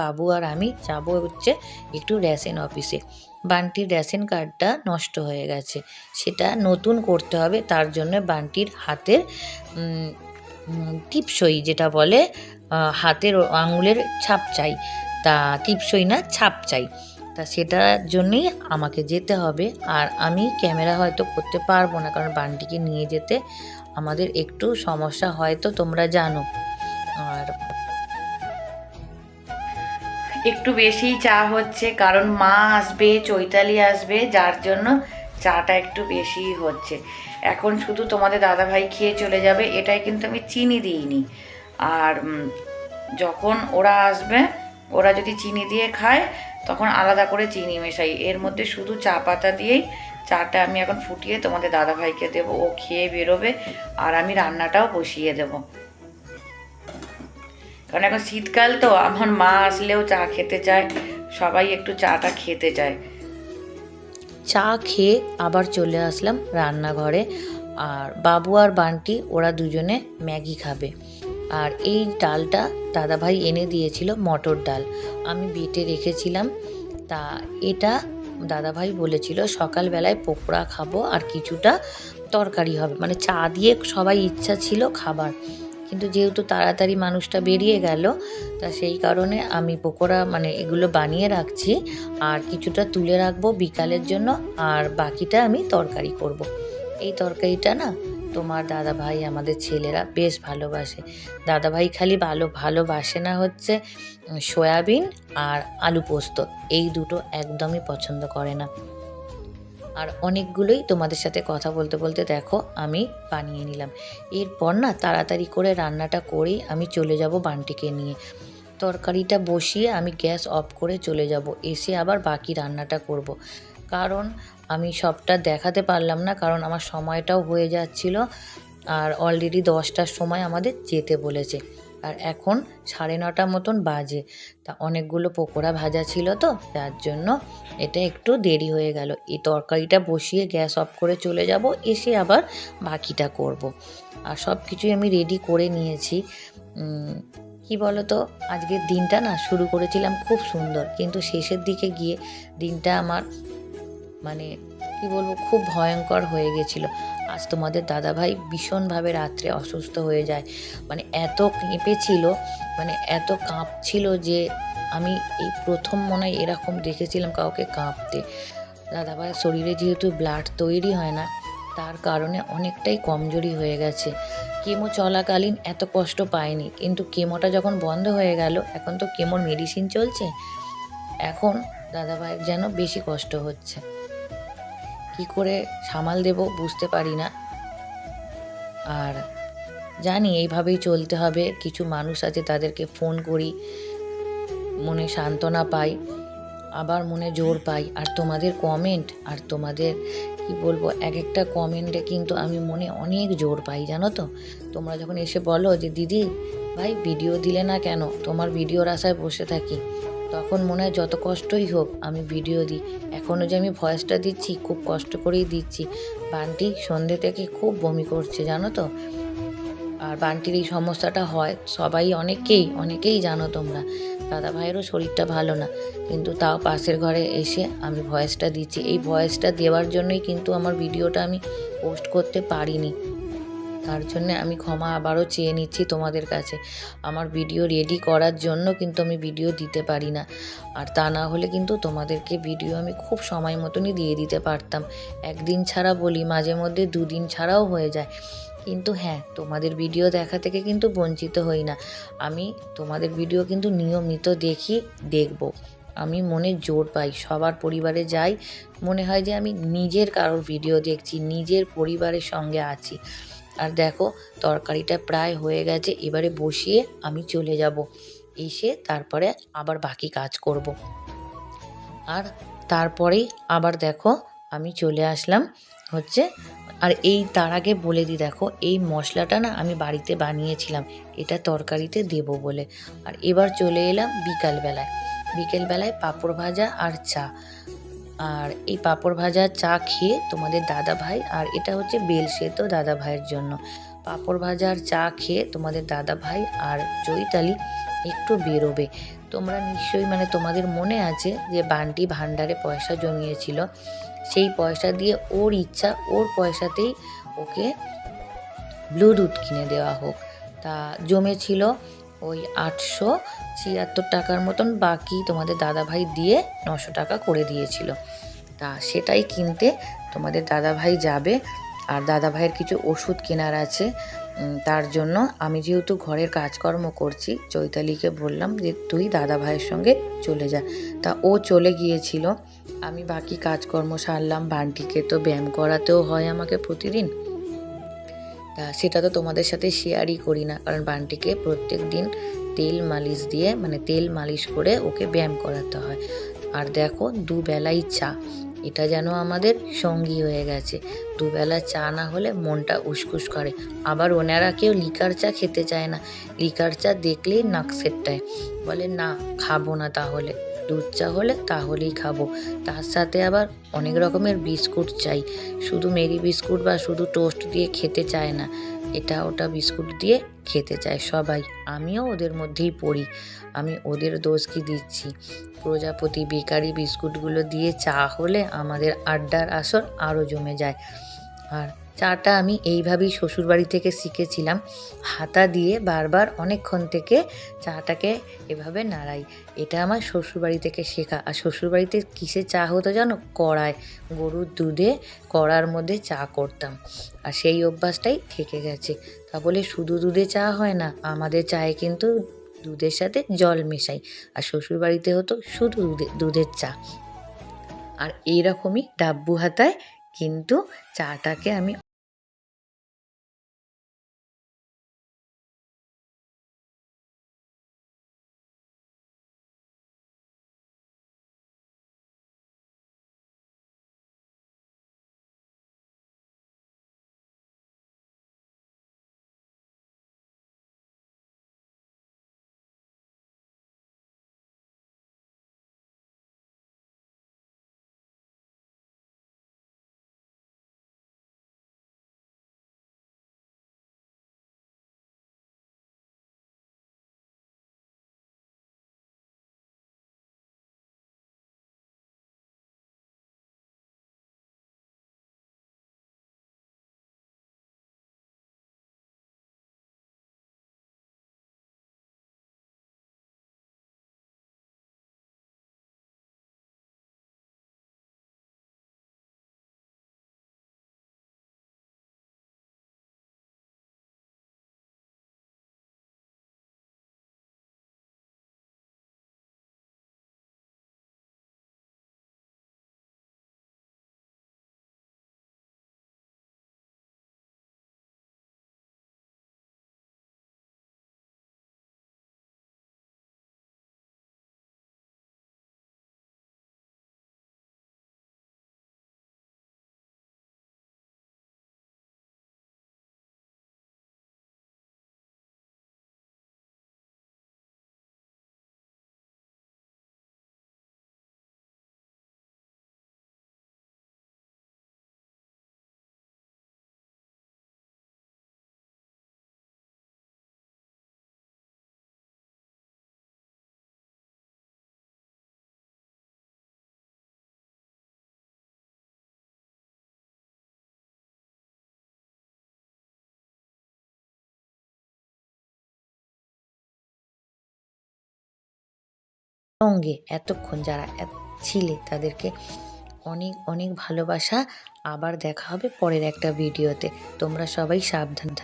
বাবু আর আমি যাব হচ্ছে একটু রেশন অফিসে বান্টির রেশন কার্ডটা নষ্ট হয়ে গেছে। সেটা নতুন করতে হবে, তার জন্য বান্টির হাতের টিপসই যেটা বলে হাতের আঙুলের ছাপ চাই। তা টিপসই না, ছাপ চাই। তা সেটার জন্যই আমাকে যেতে হবে। আর আমি ক্যামেরা হয়তো করতে পারব না, কারণ বান্টিকে নিয়ে যেতে আমাদের একটু সমস্যা হয়তো তোমরা জানো। একটু বেশিই চা হচ্ছে, কারণ মা আসবে, চৈতালি আসবে, যার জন্য চাটা একটু বেশিই হচ্ছে। এখন শুধু তোমাদের দাদাভাই খেয়ে চলে যাবে, এটাই কিন্তু আমি চিনি দিইনি। আর যখন ওরা আসবে, ওরা যদি চিনি দিয়ে খায়, তখন আলাদা করে চিনি মেশাই। এর মধ্যে শুধু চা পাতা দিয়েই চাটা আমি এখন ফুটিয়ে তোমাদের দাদাভাইকে দেবো, ও খেয়ে বেরোবে, আর আমি রান্নাটাও বসিয়ে দেবো। কারণ এখন শীতকাল তো, আমার মা আসলেও চা খেতে চায়, সবাই একটু চাটা খেতে চায়। চা খেয়ে আবার চলে আসলাম রান্নাঘরে, আর বাবু আর বান্টি ওরা দুজনে ম্যাগি খাবে। আর এই ডালটা দাদাভাই এনে দিয়েছিল মটর ডাল। আমি বেটে রেখেছিলাম, তা এটা দাদাভাই বলেছিল সকালবেলায় পকোড়া খাব আর কিছুটা তরকারি হবে। মানে চা দিয়ে সবাই ইচ্ছা ছিল খাবার। কিন্তু যেহেতু তাড়াতাড়ি মানুষটা বেরিয়ে গেল, তা সেই কারণে আমি পকোড়া মানে এগুলো বানিয়ে রাখছি। আর কিছুটা তুলে রাখব বিকালের জন্য, আর বাকিটা আমি তরকারি করব। এই তরকারিটা না তোমার দাদা ভাই আমাদের ছেলেরা বেশ ভালোবাসে। দাদা ভাই খালি ভালো, ভালোবাসে না হচ্ছে সয়াবিন আর আলু পোস্ত। এই দুটো একদমই পছন্দ করে না। আর অনেকগুলোই তোমাদের সাথে কথা বলতে বলতে দেখো, আমি বানিয়ে নিলাম। এরপর না তাড়াতাড়ি করে রান্নাটা করেই আমি চলে যাব বান্টিকে নিয়ে। তরকারিটা বসিয়ে আমি গ্যাস অফ করে চলে যাব, এসে আবার বাকি রান্নাটা করব। কারণ আমি সবটা দেখাতে পারলাম না, কারণ আমার সময়টাও হয়ে যাচ্ছিল আর অলরেডি দশটার সময় আমাদের যেতে বলেছে। আর এখন সাড়ে নটা মতন বাজে। তা অনেকগুলো পকোড়া ভাজা ছিল তো যার জন্য এটা একটু দেরি হয়ে গেল। এই তরকারিটা বসিয়ে গ্যাস অফ করে চলে যাব, এসে আবার বাকিটা করব। আর সব কিছুই আমি রেডি করে নিয়েছি। কি বলো তো আজকের দিনটা না শুরু করেছিলাম খুব সুন্দর, কিন্তু শেষের দিকে গিয়ে দিনটা আমার মানে কি বলব, খুব ভয়ঙ্কর হয়ে গেছিল। আজ তোমাদের দাদাভাই ভীষণভাবে রাত্রে অসুস্থ হয়ে যায়। মানে এত কেঁপেছিল মানে এত কাঁপছিল যে আমি এই প্রথম মনে হয় এরকম দেখেছিলাম কাউকে কাঁপতে। দাদাভাইয়ের শরীরে যেহেতু ব্লাড তৈরি হয় না, তার কারণে অনেকটাই কমজোরি হয়ে গেছে। কেমো চলাকালীন এত কষ্ট পায়নি, কিন্তু কেমোটা যখন বন্ধ হয়ে গেল, এখন তো কেমোর মেডিসিন চলছে। এখন দাদাভাইয়ের যেন বেশি কষ্ট হচ্ছে। কি করে সামাল দেব বুঝতে পারি না। আর জানি এইভাবেই চলতে হবে, কিছু মানুষ আছে তাদেরকে ফোন করি, মনে সান্ত্বনা পাই, আবার মনে জোর পাই। আর তোমাদের কমেন্ট আর তোমাদের কি বলব এক একটা কমেন্টে কিন্তু আমি মনে অনেক জোর পাই, জানো তো? তোমরা যখন এসে বলো যে, দিদি, ভাই ভিডিও দিলে না কেন? তোমার ভিডিওর আশায় বসে থাকি। তখন মনে হয় যত কষ্টই হোক আমি ভিডিও দিই। এখনও যে আমি ভয়েসটা দিচ্ছি, খুব কষ্ট করেই দিচ্ছি। বান্টি সন্ধ্যে থেকে খুব বমি করছে, জানো তো? আর বান্টির এই সমস্যাটা হয়, সবাই অনেকেই অনেকেই জানো তোমরা। দাদা ভাইয়েরও শরীরটা ভালো না। কিন্তু তাও পাশের ঘরে এসে আমি ভয়েসটা দিচ্ছি। এই ভয়েসটা দেওয়ার জন্যই কিন্তু আমার ভিডিওটা আমি পোস্ট করতে পারিনি। তার জন্য আমি ক্ষমা আবারও চেয়ে নিচ্ছি তোমাদের কাছে। আমার ভিডিও রেডি করার জন্য কিন্তু আমি ভিডিও দিতে পারি না। আর তা না হলে কিন্তু তোমাদেরকে ভিডিও আমি খুব সময় মতনই দিয়ে দিতে পারতাম। একদিন ছাড়া বলি, মাঝে মধ্যে দুদিন ছাড়াও হয়ে যায়। কিন্তু হ্যাঁ তোমাদের ভিডিও দেখা থেকে কিন্তু বঞ্চিত হই না। আমি তোমাদের ভিডিও কিন্তু নিয়মিত দেখি, দেখব। আমি মনে জোর পাই, সবার পরিবারে যাই। মনে হয় যে আমি নিজের কারোর ভিডিও দেখছি, নিজের পরিবারের সঙ্গে আছি। আর দেখো, তরকারিটা প্রায় হয়ে গেছে, এবারে বসিয়ে আমি চলে যাব। এসে তারপরে আবার বাকি কাজ করব। আর তারপরেই আবার দেখো, আমি চলে আসলাম হচ্ছে, আর এই তার আগে বলে দিই, দেখো, এই মশলাটা না আমি বাড়িতে বানিয়েছিলাম, এটা তরকারিতে দেব বলে। আর এবার চলে এলাম বিকালবেলায়। বিকেলবেলায় পাঁপড় ভাজা আর চা। আর এই পাঁপড় ভাজা চা খেয়ে তোমাদের দাদা ভাই, আর এটা হচ্ছে বেল সেদ্ধ দাদা ভাইয়ের জন্য। পাঁপড় ভাজার চা খেয়ে তোমাদের দাদা ভাই আর চৈতালি একটু বেরোবে। তোমরা নিশ্চয়ই মানে তোমাদের মনে আছে যে বান্টি ভান্ডারে পয়সা জমিয়েছিল। সেই পয়সা দিয়ে ওর ইচ্ছা, ওর পয়সাতেই ওকে ব্লুটুথ কিনে দেওয়া হোক। তা জমেছিল ওই আটশো ছিয়াত্তর টাকার মতন বাকি তোমাদের দাদাভাই দিয়ে নশো টাকা করে দিয়েছিল। তা সেটাই কিনতে তোমাদের দাদাভাই যাবে। আর দাদাভাইয়ের কিছু ওষুধ কেনার আছে। তার জন্য আমি যেহেতু ঘরের কাজকর্ম করছি, চৈতালিকে বললাম যে তুই দাদাভাইয়ের সঙ্গে চলে যা। তা ও চলে গিয়েছিল। আমি বাকি কাজকর্ম সারলাম। বান্টিকে তো ব্যায়াম করাতেও হয় আমাকে প্রতিদিন। তা সেটা তো তোমাদের সাথে শেয়ারই করি না। কারণ বান্টিকে প্রত্যেক দিন তেল মালিশ দিয়ে মানে তেল মালিশ করে ওকে ব্যায়াম করাতে হয়। আর দেখো, দুবেলাই চা। এটা যেন আমাদের সঙ্গী হয়ে গেছে। দুবেলা চা না হলে মনটা উসকুস করে। আবার ওনারা কেউ লিকার চা খেতে চায় না। লিকার চা দেখলেই নাক সেটটায়। বলে, না, খাব না তাহলে। দুধ চা হলে তাহলেই খাব। তার সাথে আবার অনেক রকমের বিস্কুট চাই। শুধু মেরি বিস্কুট বা শুধু টোস্ট দিয়ে খেতে চায় না, এটা ওটা বিস্কুট দিয়ে খেতে চায় সবাই। আমিও ওদের মধ্যেই পড়ি। আমি ওদের দোষ কি দিচ্ছি? প্রজাপতি বেকারি বিস্কুটগুলো দিয়ে চা হলে আমাদের আড্ডার আসর আরও জমে যায়। আর চাটা আমি এইভাবেই শ্বশুরবাড়ি থেকে শিখেছিলাম। হাতা দিয়ে বারবার অনেকক্ষণ থেকে চাটাকে এভাবে নাড়াই। এটা আমার শ্বশুরবাড়ি থেকে শেখা। আর শ্বশুরবাড়িতে কিসে চা হতো জানো? কড়ায়। গরুর দুধে কড়ার মধ্যে চা করতাম। আর সেই অভ্যাসটাই থেকে গেছে। তা বলে শুধু দুধে চা হয় না, আমাদের চায়ে কিন্তু দুধের সাথে জল মেশাই। আর শ্বশুরবাড়িতে হতো শুধু দুধে, দুধের চা। আর এইরকমই ডাব্বু হাতায় কিন্তু চাটাকে আমি সঙ্গে এতক্ষণ যারা ছিলে তাদেরকে অনেক অনেক ভালোবাসা। আবার দেখা হবে পরের একটা ভিডিওতে। তোমরা সবাই সাবধান